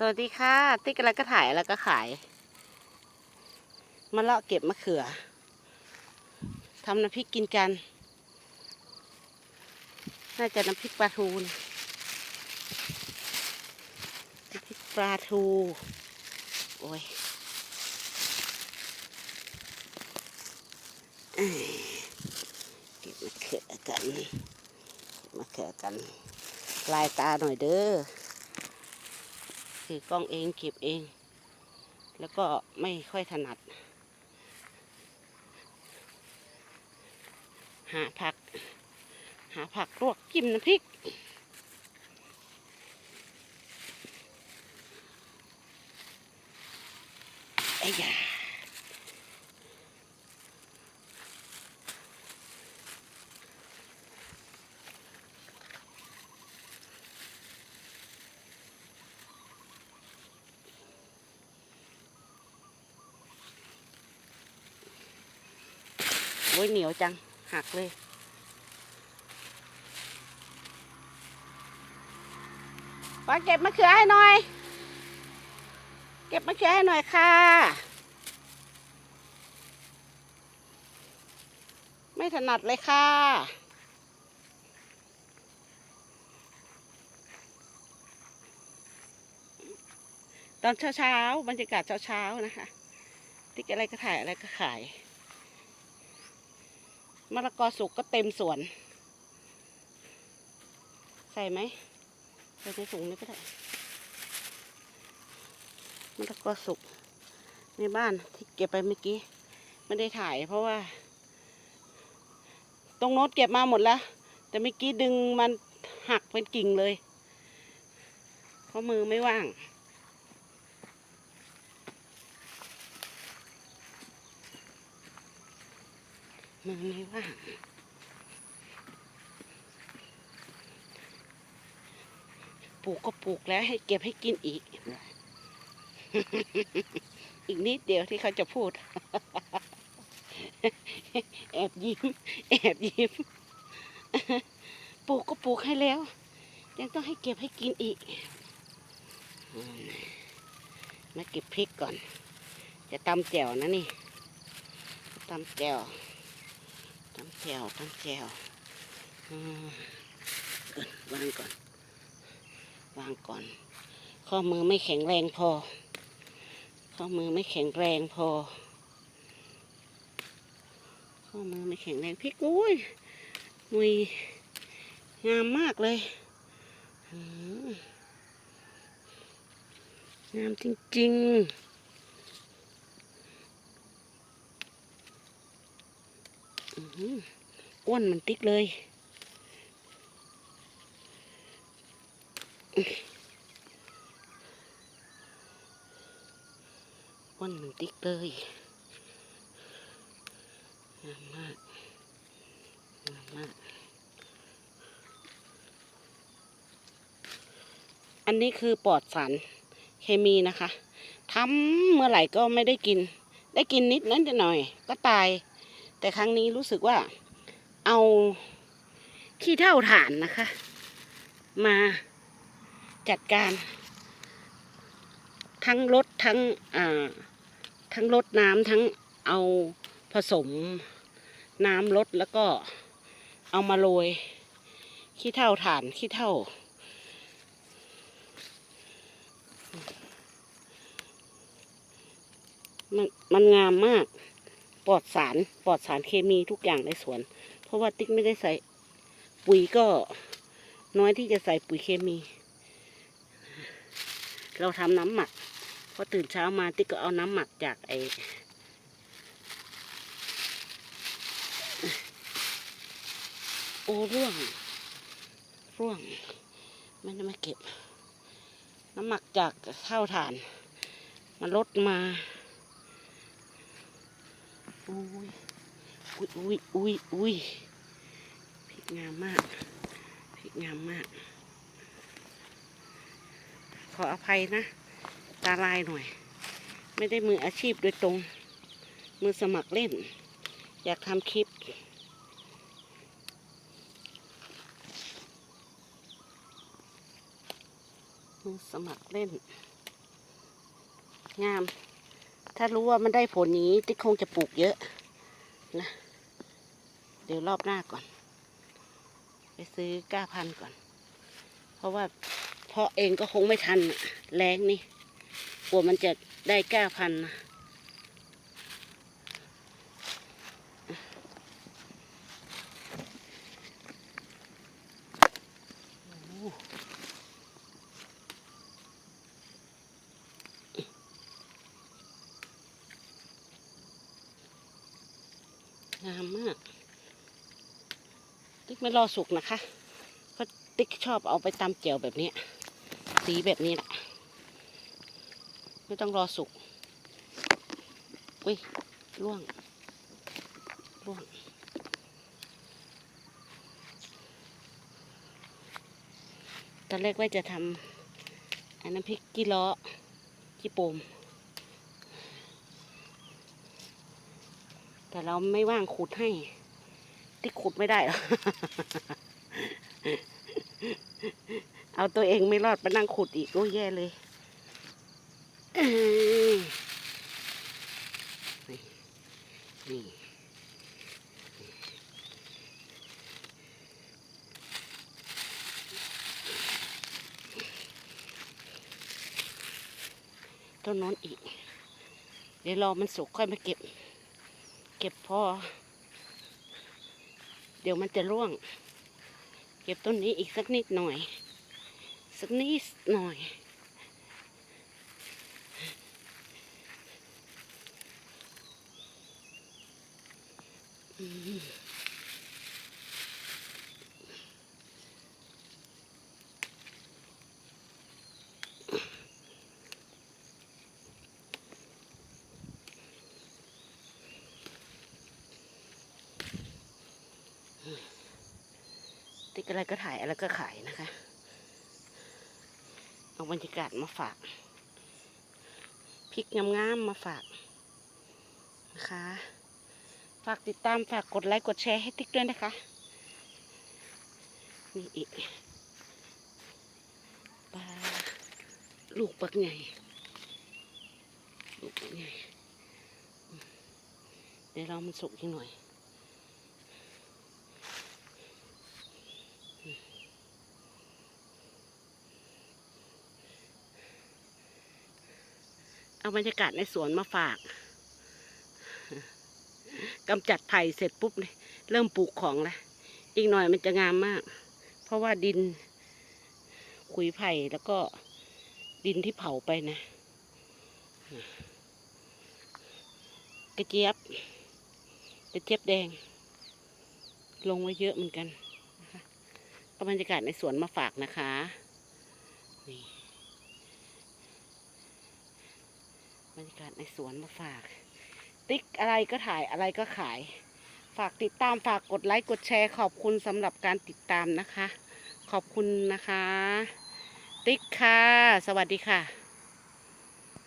สวัสดีค่ะ ติ๊กอะไรก็ถ่ายแล้วก็ขายมาเลาะเก็บมะเขือทำน้ำพริกกินกัน น่าจะน้ำพริกปลาทูนะน้ำพริกปลาทู โอ้ยเก็บมะเขือกันมะเขือกัน ลายตาหน่อยเด้อ ถือกล้องเองเก็บเอง แล้วก็ไม่ค่อยถนัด หาผัก หาผักลวกจิ้มน้ำพริกไอ้ อ้ยเหนียวจัง หักเลย ป้าเก็บมะเขือให้หน่อย เก็บมะเขือให้หน่อยค่ะ ไม่ถนัดเลยค่ะตอนเช้าๆบรรยากาศเช้าๆนะคะติ๊กอะไรก็ถ่ายอะไรก็ขาย มะละกอสุกก็เต็มสวน ใส่ไหมใส่ในถุงนี้ก็ได้มะละกอสุกในบ้านที่เก็บไปเมื่อกี้ไม่ได้ถ่ายเพราะว่า ตรงโน้ตเก็บมาหมดแล้ว แต่เมื่อกี้ดึงมันหักเป็นกิ่งเลย เพราะมือไม่ว่าง มือไม่ว่างปลูกก็ปลูกแล้วให้เก็บให้กินอีก อีกนิดเดียวที่เขาจะพูด แอบยิ้ม แอบยิ้ม ปลูกก็ปลูกให้แล้ว ยังต้องให้เก็บให้กินอีกอืมมาเก็บพริกก่อน จะตำแจ่วนะนี่ตำแจ่ว ตำแจ่วตำแจ่วอืมวางก่อน วางก่อน ข้อมือไม่แข็งแรงพอ ข้อมือไม่แข็งแรงพอ ข้อมือไม่แข็งแรงพริกอุ้ยมุยงามมากเลยอืมงามจริงๆ อ้วนเหมันติ๊กเลยอ้วนเหมันติ๊กเลยงามมากงามมาก อันนี้คือปลอดสารเคมีนะคะทำเมื่อไหร่ก็ไม่ได้กิน ได้กินนิดนั้นหน่อย ก็ตาย แต่ครั้งนี้รู้สึกว่าเอาขี้เท่าฐานนะคะ มาจัดการ ทั้งรดทั้งทั้งรดน้ำทั้งเอาผสมน้ำรดแล้วก็เอามาโรยขี้เท่าฐานขี้เท่ามันมันงามมาก ปลอดสารปลอดสารเคมีทุกอย่างในสวน เพราะว่าติ๊กไม่ได้ใส่ปุ๋ยก็น้อยที่จะใส่ปุ๋ยเคมี เราทำน้ำหมักพอตื่นเช้ามาติ๊กก็เอาน้ำหมักจากไอโอ้ร่วง ร่วงไม่ได้มาเก็บ น้ำหมักจากข้าวถ่านมาลดมา อุ้ยอุ้ยอุ้ยอุ้ยอุ้ยพริกงามมากพริกงามมาก ขออภัยนะ ตาลายหน่อย ไม่ได้มืออาชีพโดยตรง มือสมัครเล่น อยากทำคลิปมือสมัครเล่น งาม ถ้ารู้ว่ามันได้ผลอย่างนี้ติ๊กคงจะปลูกเยอะนะ เดี๋ยวรอบหน้าก่อน ไปซื้อก้าพันก่อน เพราะว่าเพาะเองก็คงไม่ทันแรงนี่กลัวมันจะได้ก้าพันนะ งามมาก ติ๊กไม่รอสุกนะคะเพราะติ๊กชอบเอาไปตำเจียวแบบนี้ สีแบบนี้แหละ ไม่ต้องรอสุก อุ้ยร่วง ร่วง ตอนแรกว่าจะทำอันน้ำพริกกี้ล้อกี้โปม แต่เราไม่ว่างขุดให้ ที่ขุดไม่ได้หรอเอาตัวเองไม่รอดไปนั่งขุดอีกโอ้แย่เลยเอ้ยนี่นี่ต้นน้นอีก เดี๋ยวรอมันสุกค่อยมาเก็บ เก็บพอ เดี๋ยวมันจะร่วง เก็บต้นนี้อีกสักนิดหน่อย สักนิดหน่อย อืม อะไรก็ถ่ายอะไรก็ขายนะคะเอาบรรยากาศมาฝากพริกงามๆมาฝากนะคะ ฝากติดตามฝากกดไลค์กดแชร์ให้ติ๊กด้วยนะคะนี่อีกปลาลูกปักใหญ่ลูกปักใหญ่เดี๋ยวเรามันสุกอีกหน่อย เอาบรรยากาศในสวนมาฝากกำจัดไผ่เสร็จปุ๊บเลยเริ่มปลูกของแล้วอีกหน่อยมันจะงามมาก เพราะว่าดินขุยไผ่แล้วก็ดินที่เผาไปนะ กระเจี๊ยบ กระเจี๊ยบแดง ลงไว้เยอะเหมือนกันเอาบรรยากาศในสวนมาฝากนะคะ บรรยากาศในสวนมาฝาก ติ๊กอะไรก็ถ่ายอะไรก็ขาย ฝากติดตามฝากกดไลค์กดแชร์ขอบคุณสำหรับการติดตามนะคะ ขอบคุณนะคะ ติ๊กค่ะ สวัสดีค่ะ